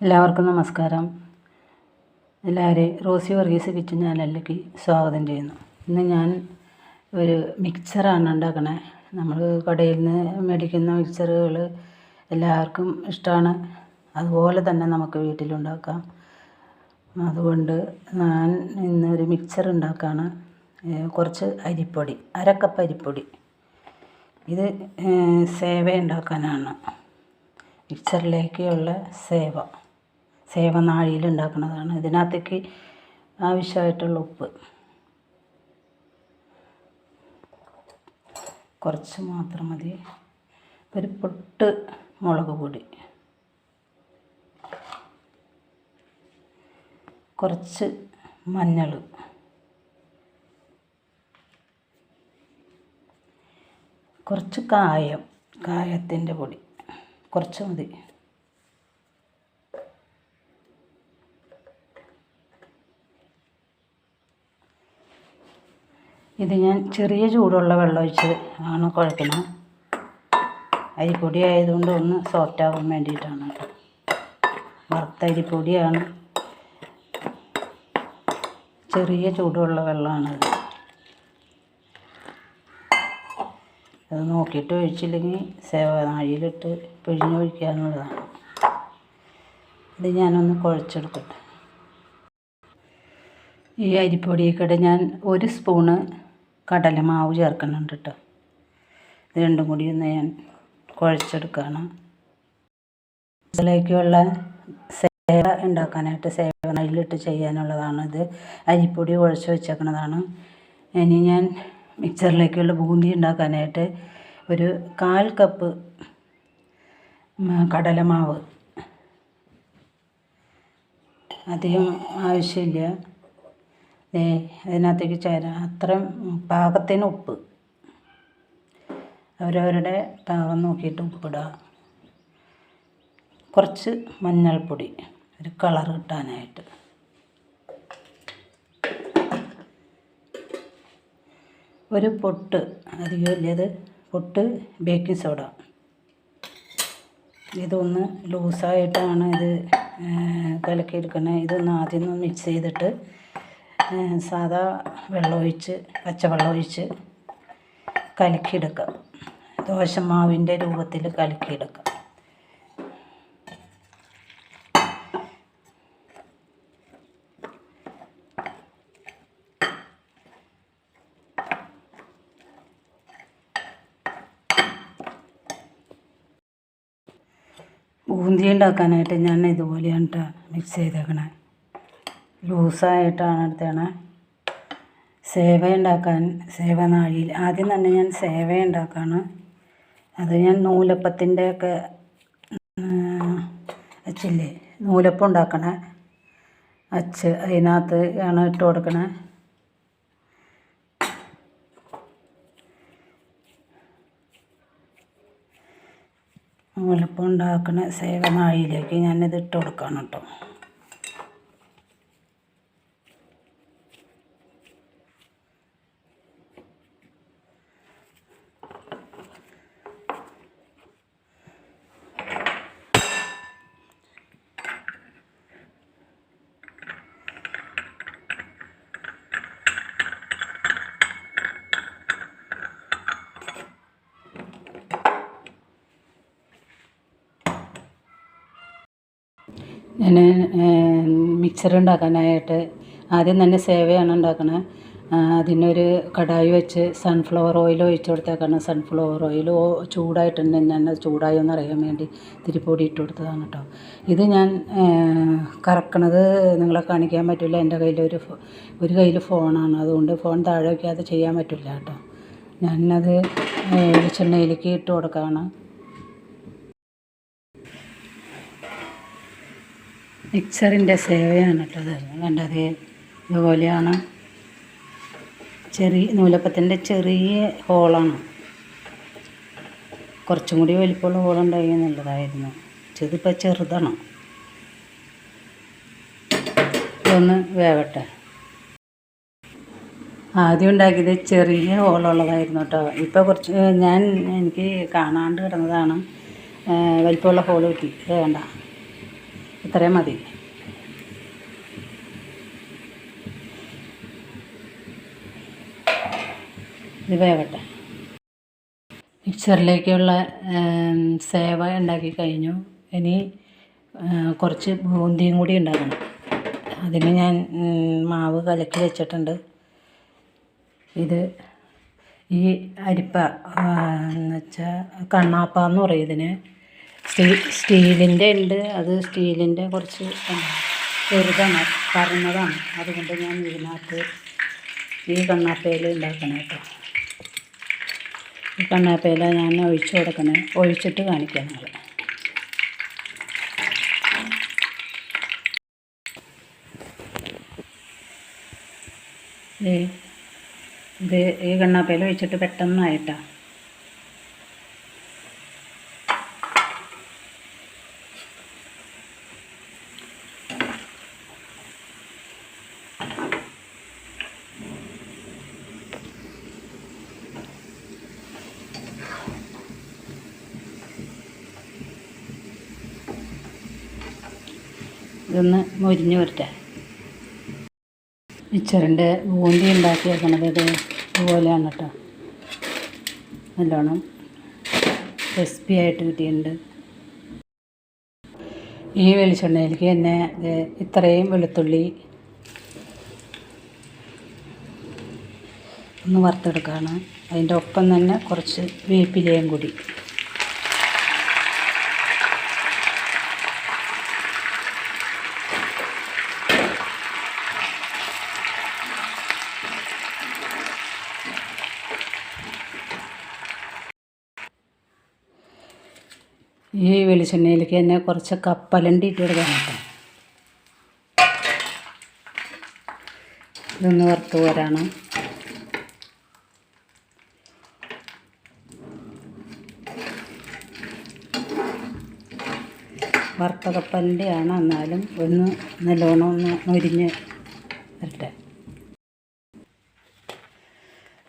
എല്ലാവർക്കും നമസ്കാരം. എല്ലാവരെയും റോസി വർഗീസ് കിച്ചൻ ചാനലിലേക്ക് സ്വാഗതം ചെയ്യുന്നു. ഇന്ന് ഞാൻ ഒരു മിക്സറാണ് ഉണ്ടാക്കണേ. നമ്മൾ കടയിൽ നിന്ന് മേടിക്കുന്ന മിക്സറുകൾ എല്ലാവർക്കും ഇഷ്ടമാണ്. അതുപോലെ തന്നെ നമുക്ക് വീട്ടിലുണ്ടാക്കാം. അതുകൊണ്ട് ഞാൻ ഇന്ന് ഒരു മിക്സർ ഉണ്ടാക്കുകയാണ് കുറച്ച് അരിപ്പൊടി അരക്കപ്പ് കപ്പ് അരിപ്പൊടി. ഇത് സേവ ഉണ്ടാക്കാനാണ്. മിക്സറിലേക്കുള്ള സേവ. സേവ നാഴിയിൽ ഉണ്ടാക്കുന്നതാണ് ഇതിനകത്തേക്ക് ആവശ്യമായിട്ടുള്ള ഉപ്പ്. കുറച്ച് മാത്രം മതി. ഒരു പൊട്ട് മുളക് പൊടി. കുറച്ച് മഞ്ഞൾ കുറച്ച് കായം കായത്തിന്റെ പൊടി. കുറച്ച് മതി. ഇത് ഞാൻ ചെറിയ ചൂടുള്ള വെള്ളം ഒഴിച്ച് ആണ് കുഴക്കുന്നത്. അരിപ്പൊടി ആയതുകൊണ്ട് ഒന്ന് സോഫ്റ്റ് ആവാൻ വേണ്ടിയിട്ടാണ് വറുത്ത അരിപ്പൊടിയാണ് ചെറിയ ചൂടുള്ള വെള്ളമാണത് അത് നോക്കിയിട്ട് ഒഴിച്ചില്ലെങ്കിൽ സേവനാഴിയിലിട്ട് പിഴിഞ്ഞൊഴിക്കാനുള്ളതാണ് ഇത് ഞാനൊന്ന് കുഴച്ചെടുക്കട്ടെ. ഈ അരിപ്പൊടിയൊക്കെ ഞാൻ ഒരു സ്പൂണ് കടലമാവ് ചേർക്കുന്നുണ്ട് കേട്ടോ ഇത് രണ്ടും കൂടി ഒന്ന് ഞാൻ കുഴച്ചെടുക്കുകയാണ് ഇതിലേക്കുള്ള സേവ ഉണ്ടാക്കാനായിട്ട് സേവ സേവനയിലിട്ട് ചെയ്യാനുള്ളതാണ് ഇത്. അരിപ്പൊടി കുഴച്ച് വെച്ചേക്കുന്നതാണ് ഇനി ഞാൻ മിക്സറിലേക്കുള്ള ബൂന്തി ഉണ്ടാക്കാനായിട്ട് ഒരു കാൽ കപ്പ് കടലമാവ് അധികം ആവശ്യമില്ല. അതിനകത്തേക്ക് ചേരാൻ അത്രയും പാകത്തിന് ഉപ്പ്. അവരവരുടെ പാകം നോക്കിയിട്ട് ഉപ്പിടുക കുറച്ച് മഞ്ഞൾപ്പൊടി ഒരു കളർ കിട്ടാനായിട്ട്. ഒരു പൊട്ട് അധികം ഇല്ലത് പൊട്ട് ബേക്കിംഗ് സോഡ. ഇതൊന്ന് ലൂസായിട്ടാണ് ഇത് കലക്കിയെടുക്കുന്നത് ഇതൊന്ന് ആദ്യം ഒന്ന് മിക്സ് ചെയ്തിട്ട് സാധാ വെള്ളമൊഴിച്ച് പച്ചവെള്ളം ഒഴിച്ച് ദോശ ദോശമാവിന്റെ രൂപത്തിൽ കലക്കിയെടുക്കുക ബൂന്തി ഉണ്ടാക്കാനായിട്ട് ഞാൻ ഇതുപോലെയാണ് കേട്ടോ മിക്സ് ചെയ്തേക്കണേ. ലൂസായിട്ടാണ് എടുത്തേണേ സേവ ഉണ്ടാക്കാൻ സേവ നാഴിയിൽ ആദ്യം തന്നെ ഞാൻ സേവ ഉണ്ടാക്കാണ് അത് ഞാൻ നൂലപ്പത്തിന്റെ ഒക്കെ അച്ചില്ലേ നൂലപ്പം ഉണ്ടാക്കണേ. അച്ച് അതിനകത്ത് ആണ് ഇട്ട് കൊടുക്കണേ. നൂലപ്പം ഉണ്ടാക്കണ സേവ നാഴിയിലേക്ക് ഞാനിത് ഇട്ട് കൊടുക്കണം കേട്ടോ. ഞാൻ മിക്സർ ഉണ്ടാക്കാനായിട്ട് ആദ്യം തന്നെ സേവയാണ് ഉണ്ടാക്കുന്നത് അതിനൊരു കടായി വെച്ച് സൺഫ്ലവർ ഓയിൽ ഒഴിച്ച് കൊടുത്തേക്കാണ്. സൺഫ്ലവർ ഓയിൽ ചൂടായിട്ടുണ്ട് ഞാൻ ചൂടായോ എന്ന് അറിയാൻ വേണ്ടി ഇത്തിരി പൊടി ഇട്ട് കൊടുത്തതാണ് കേട്ടോ. ഇത് ഞാൻ കറക്കണത് നിങ്ങളെ കാണിക്കാൻ പറ്റില്ല. എന്റെ കയ്യിലൊരു ഒരു ഒരു കയ്യിൽ ഫോണാണ് അതുകൊണ്ട് ഫോൺ താഴെ വയ്ക്കാതെ ചെയ്യാൻ പറ്റില്ല കേട്ടോ. ഞാനത് വെളിച്ചെണ്ണയിലേക്ക് ഇട്ട് കൊടുക്കുകയാണ് മിക്സറിന്റെ സേവയാണ് കേട്ടത് കണ്ടത് ഇതുപോലെയാണ്. ചെറിയ നൂലപ്പത്തിന്റെ ചെറിയ ഹോളാണ്. കുറച്ചും കൂടി വലിപ്പമുള്ള ഹോളുണ്ടായി നല്ലതായിരുന്നു ഇതിപ്പോൾ ചെറുതാണ്. ഇതൊന്ന് വേവട്ടെ. ആദ്യം ഉണ്ടാക്കിയത് ചെറിയ ഹോളുള്ളതായിരുന്നു കേട്ടോ. ഇപ്പോൾ കുറച്ച് ഞാൻ എനിക്ക് കാണാണ്ട് കിടന്നതാണ്. വലിപ്പമുള്ള ഹോൾ കിട്ടി. വേണ്ട. ഇത്രയും മതി. ഇത് വേവട്ടെ. മിക്സറിലേക്കുള്ള സേവ ഉണ്ടാക്കി കഴിഞ്ഞു. ഇനി കുറച്ച് ബൂന്തിയും കൂടി ഉണ്ടാക്കണം. അതിന് ഞാൻ മാവ് കലക്കി വെച്ചിട്ടുണ്ട്. ഇത് ഈ അരിപ്പ എന്ന് വെച്ചാൽ കണ്ണാപ്പ എന്ന് പറയും ഇതിന്. സ്റ്റീ സ്റ്റീലിന്റെ ഉണ്ട്. അത് സ്റ്റീലിന്റെ കുറച്ച് ചെറുതാണ് പറഞ്ഞതാണ്. അതുകൊണ്ട് ഞാൻ ഇതിനകത്ത് ഈ കണ്ണാപ്പയിൽ ഉണ്ടാക്കണം കേട്ടോ. ഈ കണ്ണാപ്പയില ഞാൻ ഒഴിച്ചു കൊടുക്കണേ. ഒഴിച്ചിട്ട് കാണിക്കാം നിങ്ങൾ ഇത് ഈ കണ്ണാപ്പയിൽ ഒഴിച്ചിട്ട് പെട്ടെന്നായിട്ടാ. ഇതൊന്ന് മൊരിഞ്ഞ് വരട്ടെ. മിച്ചറിന്റെ ബൂന്തി ഉണ്ടാക്കി വെക്കണത് ഇത് ഇതുപോലെയാണ് കേട്ടോ. നല്ലോണം ക്രിസ്പി ആയിട്ട് കിട്ടിയിട്ടുണ്ട്. ഈ വെളിച്ചെണ്ണയിലേക്ക് തന്നെ ഇത്രയും വെളുത്തുള്ളി ഒന്ന് വറുത്തെടുക്കുകയാണ് അതിന്റെ ഒപ്പം തന്നെ കുറച്ച് വേപ്പിലയും കൂടി. ഈ വെളിച്ചെണ്ണയിലേക്ക് തന്നെ കുറച്ച് കപ്പലണ്ടി ഇട്ട് കൊടുക്കാൻ കേട്ടോ ഇതൊന്ന് വറുത്ത് പോരാണ് വറുത്ത കപ്പലണ്ടിയാണ്. എന്നാലും ഒന്ന് നല്ലോണം ഒന്ന് മൊരിഞ്ഞ് വരട്ടെ.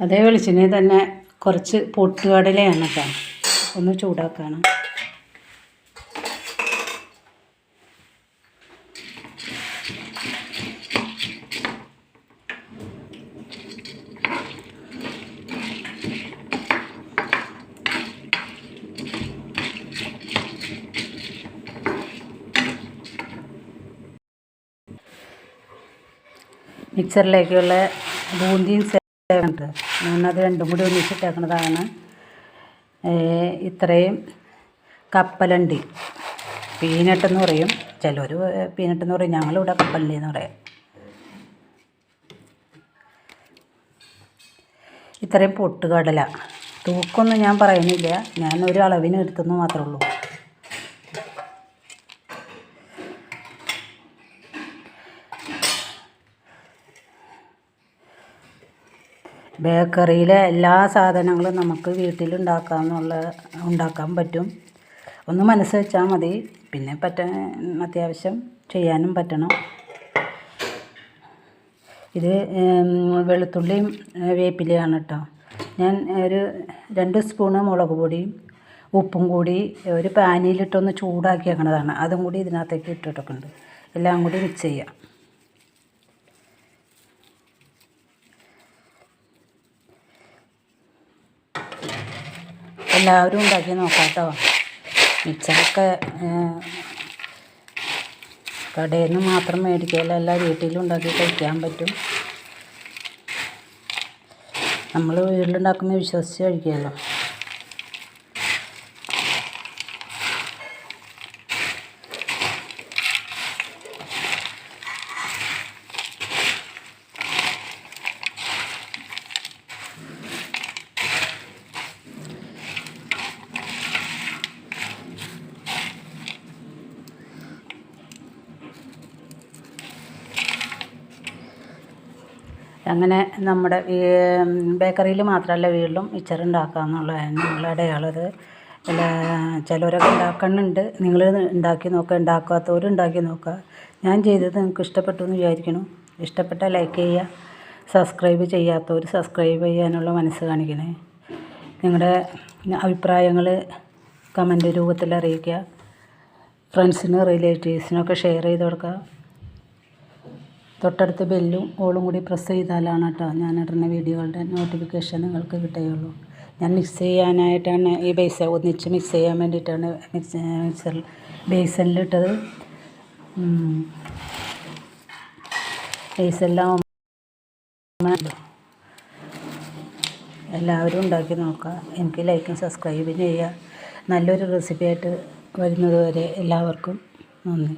അതേ വെളിച്ചെണ്ണയിൽ തന്നെ കുറച്ച് പൊട്ടുകടലയാണ് കേട്ടോ. ഒന്ന് ചൂടാക്കാണ്. മിക്സറിലേക്കുള്ള ബൂന്തിയും സേവനുണ്ട് ഞാനത് രണ്ടും കൂടി ഒന്നിച്ചിട്ടേക്കുന്നതാണ് ഇത്രയും കപ്പലണ്ടി. പീനട്ടെന്ന് പറയും. ചിലർ പീനട്ടെന്ന് പറയും. ഞങ്ങളിവിടെ കപ്പലണ്ടി എന്ന് പറയാം. ഇത്രയും പൊട്ടുകടല. തൂക്കൊന്നും ഞാൻ പറയുന്നില്ല. ഞാൻ ഒരു അളവിന് എടുത്തെന്ന് മാത്രമേ ഉള്ളൂ. ബേക്കറിയിലെ എല്ലാ സാധനങ്ങളും നമുക്ക് വീട്ടിലുണ്ടാക്കാമെന്നുള്ള ഉണ്ടാക്കാൻ പറ്റും. ഒന്ന് മനസ്സ് വെച്ചാൽ മതി. പിന്നെ പറ്റ അത്യാവശ്യം ചെയ്യാനും പറ്റണം. ഇത് വെളുത്തുള്ളിയും വേപ്പിലയാണ് കേട്ടോ ഞാൻ ഒരു രണ്ട് സ്പൂണ് മുളക് പൊടിയും ഉപ്പും കൂടി ഒരു പാനിയിലിട്ടൊന്ന് ചൂടാക്കി വെക്കണതാണ് അതും കൂടി ഇതിനകത്തേക്ക് ഇട്ടിട്ടൊക്കെ ഉണ്ട് എല്ലാം കൂടി മിക്സ് ചെയ്യാം. എല്ലാവരും ഉണ്ടാക്കി നോക്കാം കേട്ടോ മിച്ചറൊക്കെ കടയിൽ നിന്ന് മാത്രം മേടിക്കുകയല്ല വീട്ടിലും ഉണ്ടാക്കി കഴിക്കാൻ പറ്റും. നമ്മൾ വീട്ടിലുണ്ടാക്കുന്ന വിശ്വസിച്ച് കഴിക്കുമല്ലോ അങ്ങനെ നമ്മുടെ ബേക്കറിയിൽ മാത്രമല്ല വീട്ടിലും മിച്ചർ ഉണ്ടാക്കുക എന്നുള്ളതാണ് നമ്മളെ അടയാളത് എല്ലാ ചിലരൊക്കെ ഉണ്ടാക്കുന്നുണ്ട് നിങ്ങൾ ഉണ്ടാക്കി നോക്കുക ഉണ്ടാക്കാത്തവരും ഉണ്ടാക്കി നോക്കുക ഞാൻ ചെയ്തത് നിങ്ങൾക്ക് ഇഷ്ടപ്പെട്ടു എന്ന് വിചാരിക്കുന്നു. ഇഷ്ടപ്പെട്ടാൽ ലൈക്ക് ചെയ്യുക സബ്സ്ക്രൈബ് ചെയ്യാത്തവർ സബ്സ്ക്രൈബ് ചെയ്യാനുള്ള മനസ്സ് കാണിക്കണേ. നിങ്ങളുടെ അഭിപ്രായങ്ങൾ കമന്റ് രൂപത്തിൽ അറിയിക്കുക. ഫ്രണ്ട്സിനും റിലേറ്റീവ്സിനൊക്കെ ഷെയർ ചെയ്ത് കൊടുക്കുക. തൊട്ടടുത്ത് ബെല്ലും ഓളും കൂടി പ്രസ് ചെയ്താലാണ് കേട്ടോ ഞാൻ ഇടുന്ന വീഡിയോകളുടെ നോട്ടിഫിക്കേഷൻ നിങ്ങൾക്ക് കിട്ടുകയുള്ളൂ. ഞാൻ മിക്സ് ചെയ്യാനായിട്ടാണ് ഈ ബേസ് ഒന്നിച്ച് മിക്സ് ചെയ്യാൻ വേണ്ടിയിട്ടാണ് മിക്സ് മിക്സറിൽ ബേസനിലിട്ടത് ബേസെല്ലാം എല്ലാവരും ഉണ്ടാക്കി നോക്കുക. എനിക്ക് ലൈക്കും സബ്സ്ക്രൈബും ചെയ്യുക. നല്ലൊരു റെസിപ്പി ആയിട്ട് വരുന്നതുവരെ എല്ലാവർക്കും നന്ദി.